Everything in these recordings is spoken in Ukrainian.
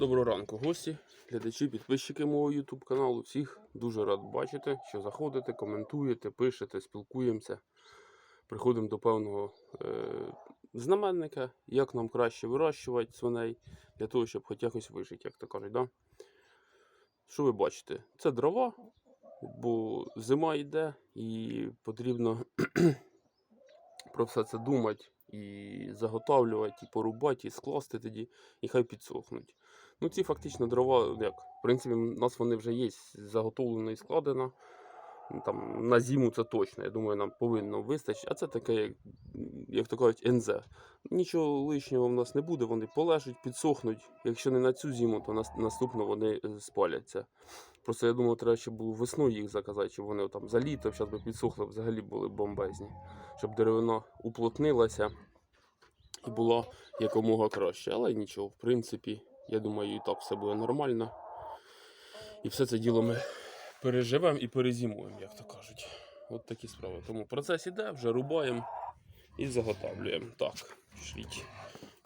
Доброго ранку, гості, глядачі, підписчики мого YouTube каналу. Всіх дуже рад бачити, що заходите, коментуєте, пишете, спілкуємося. Приходимо до певного е, знаменника, як нам краще вирощувати свиней для того, щоб хоч якось вижити, як то кажуть. Да? Що ви бачите? Це дрова, бо зима йде і потрібно про все це думати і заготавлювати, і порубати, і скласти тоді, і хай підсохнуть. Ну, ці фактично дрова, як, в принципі, у нас вони вже є заготовлено і складено. Там, на зиму це точно, я думаю, нам повинно вистачити. А це таке, як, як то кажуть, НЗ. Нічого лишнього в нас не буде, вони полежать, підсохнуть. Якщо не на цю зиму, то нас, наступно вони е, спаляться. Просто я думав, треба ще було весною їх заказати, щоб вони там за літо зараз би підсохли, взагалі були бомбезні. Щоб деревина уплотнилася і була якомога краще. Але нічого, в принципі, я думаю, і так все буде нормально. І все це діло ми переживемо і перезимуємо, як то кажуть. От такі справи. Тому процес іде, вже рубаємо і заготавлюємо. Так, шліть.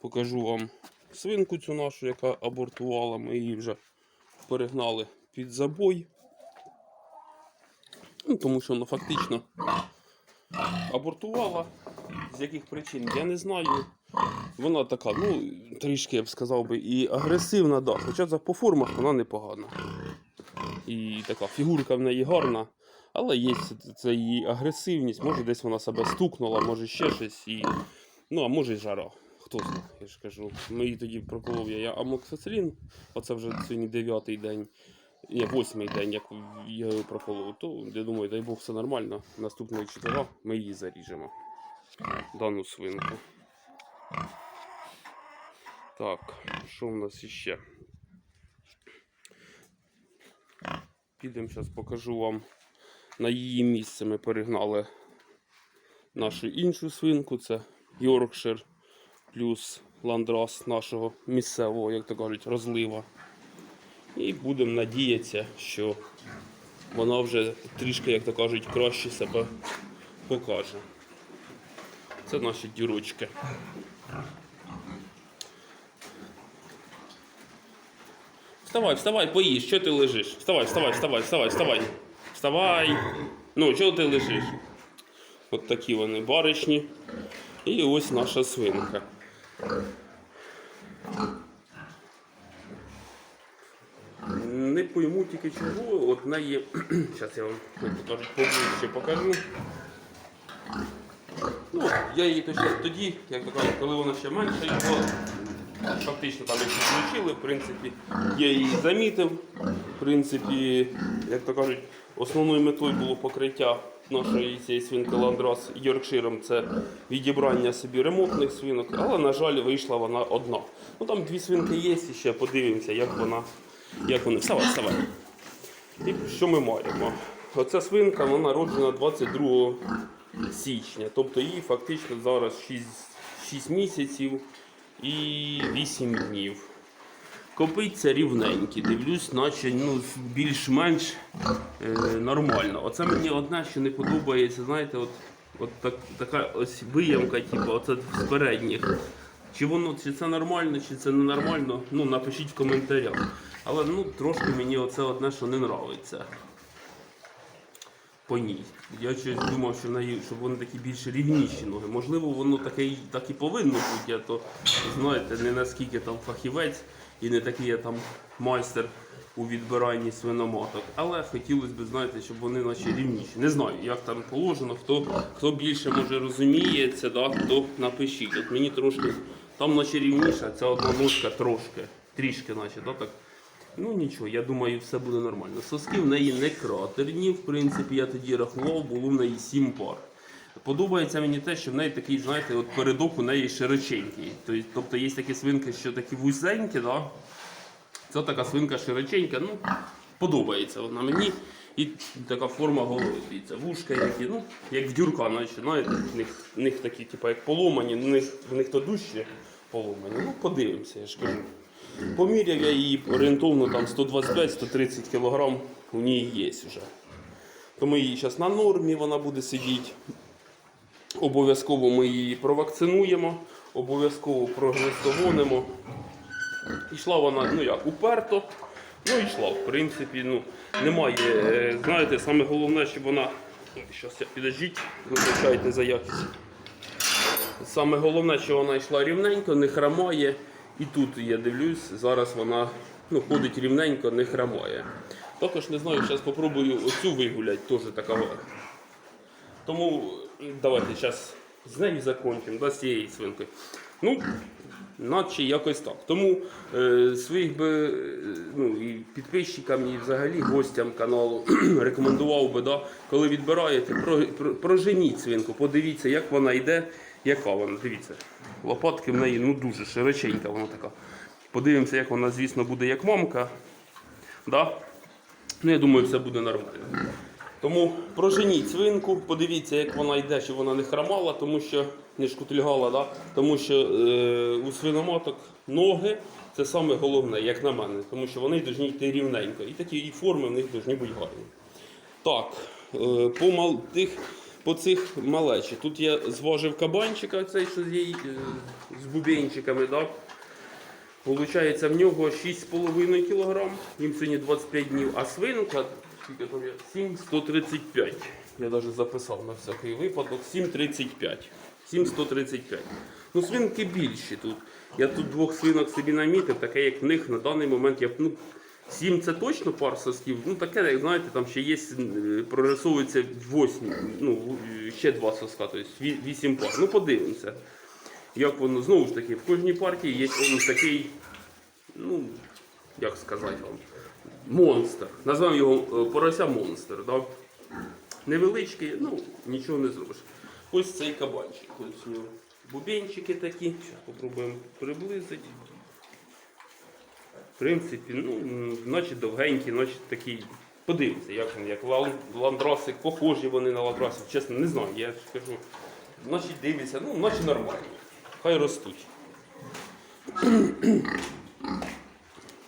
Покажу вам свинку цю нашу, яка абортувала. Ми її вже перегнали під забой. Ну, тому що вона фактично абортувала. З яких причин, я не знаю. Вона така, ну, трішки я б сказав би, і агресивна, да. Хоча за по формах вона непогана. І така фігурка в неї гарна. Але є це її агресивність, може десь вона себе стукнула, може ще щось. І... Ну, а може й жара. Хто знає, я ж кажу. Ми її тоді проколов я, амоксицилін, оце вже сьогодні дев'ятий день, ні, восьмий день, як я його проколов, то я думаю, дай Бог все нормально. Наступного четверга ми її заріжемо. Дану свинку. Так, що в нас іще? Підемо зараз покажу вам на її місце. Ми перегнали нашу іншу свинку. Це Йоркшир плюс ландрас нашого місцевого, як то кажуть, розлива. І будемо надіятися, що вона вже трішки, як то кажуть, краще себе покаже. Це наші дірочки. Вставай, вставай, поїж, що ти лежиш? Вставай, вставай, вставай, вставай, вставай. Вставай. Ну, чого ти лежиш? От такі вони баришні. І ось наша свинка. Не пойму тільки чого. От в неї. Зараз я вам поближче покажу. Ну, я її тоді, як то кажуть, коли вона ще менша його, фактично там як підключили, в принципі, я її замітив. В принципі, як то кажуть, основною метою було покриття нашої цієї свинки Ландрас Йоркширом це відібрання собі ремонтних свинок, але, на жаль, вийшла вона одна. Ну там дві свинки є, і ще подивимося, як вона. Як вони. Вставай, вставай. І що ми маємо? Оця свинка вона народжена 22 січня. Тобто їй фактично зараз 6, 6 місяців і 8 днів. Копиться рівненькі, дивлюсь, наче ну, більш-менш е, нормально. Оце мені одне, що не подобається, знаєте, от, от так, така ось виямка, типу, оце з передніх. Чи воно чи це нормально, чи це ненормально, ну напишіть в коментарях. Але ну, трошки мені оце одне, що не нравиться по ній. Я щось думав, що неї, щоб вони такі більш рівніші ноги. Можливо, воно таке і- так і повинно бути, я то знаєте, не наскільки там фахівець і не такий я там майстер у відбиранні свиноматок. Але хотілося б, знаєте, щоб вони наче рівніші. Не знаю, як там положено, хто, хто більше може розуміється, да, то напишіть. От мені трошки там наче рівніше, а ця одна ножка трошки, трішки наче, да, так. Ну нічого, я думаю, все буде нормально. Соски в неї не кратерні. В принципі, я тоді рахував, було в неї 7 пар. Подобається мені те, що в неї такий, знаєте, от передок у неї широченький. Тобто, тобто є такі свинки, що такі вузенькі, да? це така свинка широченька. Ну, подобається вона мені. І така форма голови. Дивіться, вушка які, ну, як в дюрка, наче, знаєте, в них, в них такі, типу, як поломані, в них, в них то дужче поломані. Ну, подивимося, я ж кажу. Поміряв я її орієнтовно там 125-130 кг у ній є вже. То ми її зараз на нормі вона буде сидіти. Обов'язково ми її провакцинуємо, обов'язково прогестогонимо. Ішла вона, ну як, уперто. Ну йшла, в принципі, ну, немає. е, Знаєте, саме головне, щоб вона. Щас я підождіть, вибачайте за якість. Саме головне, що вона йшла рівненько, не хромає. І тут я дивлюсь, зараз вона ну, ходить рівненько, не хромає. Також не знаю, зараз спробую оцю вигулять, теж така. Тому давайте зараз з нею закончимо, да, з цією свинкою. Ну, наче якось так. Тому е, своїх би е, ну, і підписчикам, і взагалі гостям каналу рекомендував би, да, коли відбираєте, про, про, проженіть свинку, подивіться, як вона йде, яка вона. Дивіться, лопатки в неї ну, дуже широченька вона така. Подивимося, як вона, звісно, буде як мамка. Да? Ну, я думаю, все буде нормально. Тому проженіть свинку, подивіться, як вона йде, щоб вона не хромала, тому що не шкутильгала, да? тому що е, у свиноматок ноги це саме головне, як на мене, тому що вони повинні йти рівненько. І такі і форми в них повинні бути гарні. Так, е, по, тих, по цих малечі. Тут я зважив кабанчика, цей, що з, її, е, з бубенчиками. Да? Получається, в нього 6,5 кг, їм сьогодні 25 днів, а свинка скільки там є? 7,135. Я навіть записав на всякий випадок. 7,35. 7,135. Ну, свинки більші тут. Я тут двох свинок собі намітив, таке як в них на даний момент я ну, 7 це точно пар сосків. Ну таке, як знаєте, там ще є, е, прорисовується 8, ну, ще два соска, тобто 8 пар. Ну, подивимося. Як воно знову ж таки, в кожній партії є ось такий, ну, як сказати вам, монстр. Назвемо його е, порося монстр. Да? Невеличкий, ну нічого не зробиш. Ось цей кабанчик. Ось у нього бубенчики такі. Зараз спробуємо приблизити. В принципі, ну, наче довгенькі, наче такі. Подивимося, як вони, як лан- похожі вони на ландрасик. Чесно, не знаю, я кажу. Наче дивляться, ну, наче нормально. Хай ростуть.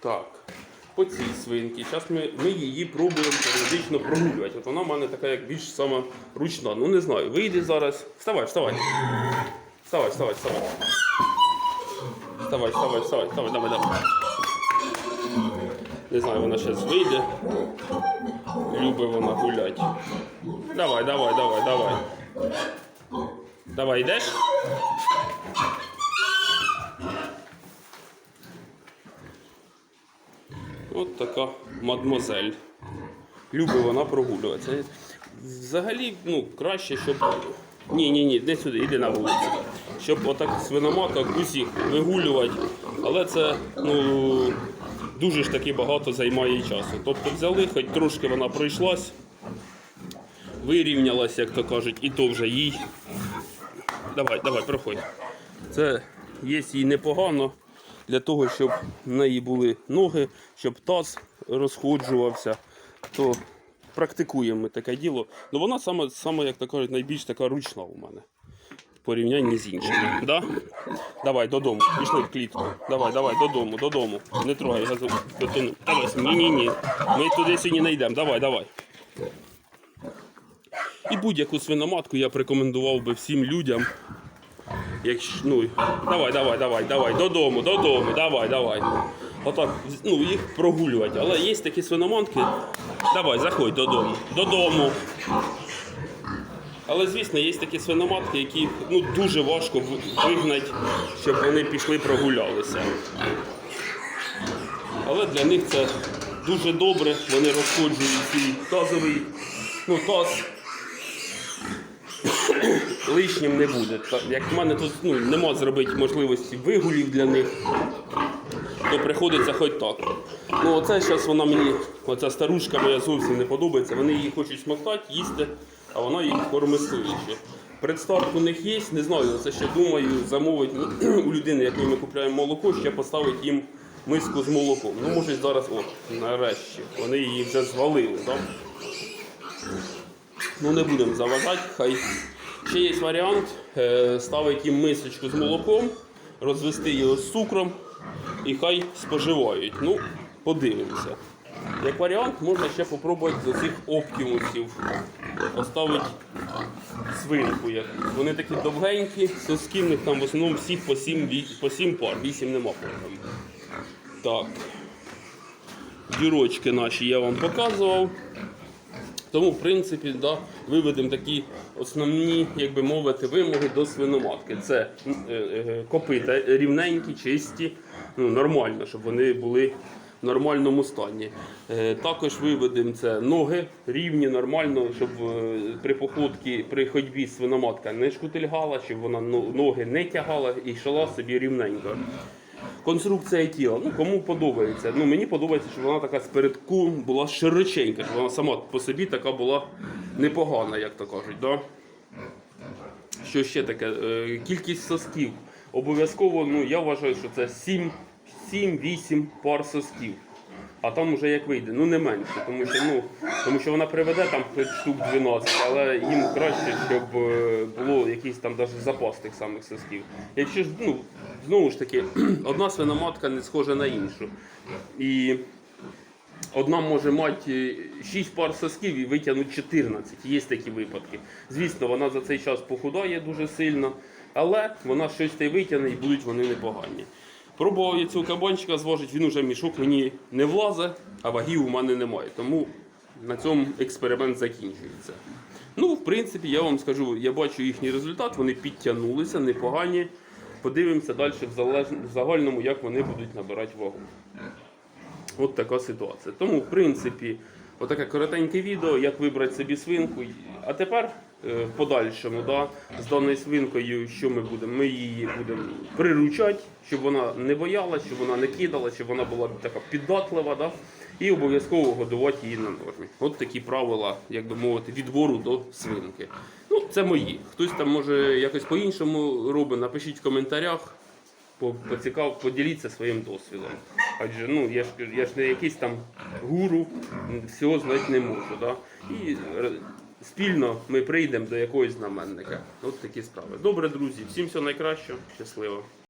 Так, по цій свинці. Зараз ми, ми її пробуємо періодично прогулювати. От вона в мене така як більш сама ручна. Ну не знаю, вийде зараз. Вставай, вставай. Вставай, вставай, вставай. Вставай, вставай, вставай, вставай, давай, давай. Не знаю, вона зараз вийде. Любить вона гулять. Давай, давай, давай, давай. Давай, йдеш? От така мадмозель. Любить вона прогулюватися. Взагалі, ну, краще, щоб. Ні, ні, не сюди, іди на вулицю. Щоб отак свиноматок усіх вигулювати. Але це ну, дуже ж таки багато займає часу. Тобто взяли, хоч трошки вона пройшлась, вирівнялася, як то кажуть, і то вже їй. Давай, давай, проходь. Це є їй непогано для того, щоб в неї були ноги, щоб таз розходжувався, то практикуємо ми таке діло. Ну вона саме, саме як то кажуть, найбільш така ручна у мене. Порівнянні з іншими. Да? Давай додому, пішли в клітку. Давай, давай, додому, додому. Не трогай газу. Давай, ні, ні, ні. Ми туди сьогодні не йдемо. Давай, давай. І будь-яку свиноматку я б рекомендував би всім людям. Якщо, ну, давай, давай, давай, давай, додому, додому, давай, давай. Отак, ну, їх прогулювати. Але є такі свиномонки. Давай, заходь додому. Додому. Але, звісно, є такі свиноматки, які ну, дуже важко вигнати, щоб вони пішли прогулялися. Але для них це дуже добре. Вони розходжують свій тазовий ну, таз лишнім не буде. Як в мене тут ну, нема зробити можливості вигулів для них, то приходиться хоч так. Ну оце зараз вона мені, оця старушка моя зовсім не подобається. Вони її хочуть смоктати, їсти, а вона їх кормистує ще. Предстарт у них є, не знаю, це ще думаю, замовити ну, у людини, якої ми купуємо молоко, ще поставити їм миску з молоком. Ну, може зараз, от, нарешті, вони її вже звалили. Так? Ну не будемо заважати, хай. Ще є варіант е, ставити їм мисочку з молоком, розвести його з цукром і хай споживають. Ну, подивимося. Як варіант, можна ще спробувати з цих оптимусів поставити свинку. Як. Вони такі довгенькі, соски в них там в основному всіх по 7, по 7 пар, 8 нема пар. там. Так. Дірочки наші я вам показував. Тому, в принципі, да, виведемо такі основні, як би мовити, вимоги до свиноматки. Це е, е, копита рівненькі, чисті, ну, нормально, щоб вони були нормальному стані. Е, також виведемо це ноги рівні, нормально, щоб е, при походці, при ходьбі свиноматка не шкутильгала, щоб вона ноги не тягала і йшла собі рівненько. Конструкція тіла. Ну, кому подобається. Ну, мені подобається, щоб вона така спередку була широченька, щоб вона сама по собі така була непогана, як то кажуть. Да? Що ще таке? Е, Кількість сосків. Обов'язково, ну, я вважаю, що це 7 7-8 пар сосків. А там уже як вийде, ну не менше, тому що, ну, тому що вона приведе там штук 12, але їм краще, щоб е, було якийсь там навіть запас тих самих сосків. Якщо ж, ну, знову ж таки, одна свиноматка не схожа на іншу. І одна може мати 6 пар сосків і витягнути 14. Є такі випадки. Звісно, вона за цей час похудає дуже сильно, але вона щось та й витягне і будуть вони непогані. Пробував я цього кабанчика зважити, він уже мішок мені не влазить, а вагів у мене немає. Тому на цьому експеримент закінчується. Ну, в принципі, я вам скажу, я бачу їхній результат, вони підтягнулися, непогані. Подивимося далі в, залеж- в загальному, як вони будуть набирати вагу. От така ситуація. Тому, в принципі, отаке коротеньке відео, як вибрати собі свинку. А тепер в подальшому, да, з даною свинкою, що ми будемо? Ми її будемо приручати, щоб вона не боялась, щоб вона не кидала, щоб вона була така піддатлива. Да? І обов'язково годувати її на нормі. От такі правила, як би мовити, відбору до свинки. Ну, це мої. Хтось там може якось по-іншому робить. Напишіть в коментарях поцікав, поділіться своїм досвідом. Адже ну, я ж, я ж не якийсь там гуру, всього знати не можу. Да? І р- спільно ми прийдемо до якогось знаменника. От такі справи. Добре, друзі, всім всього найкращого, щасливо.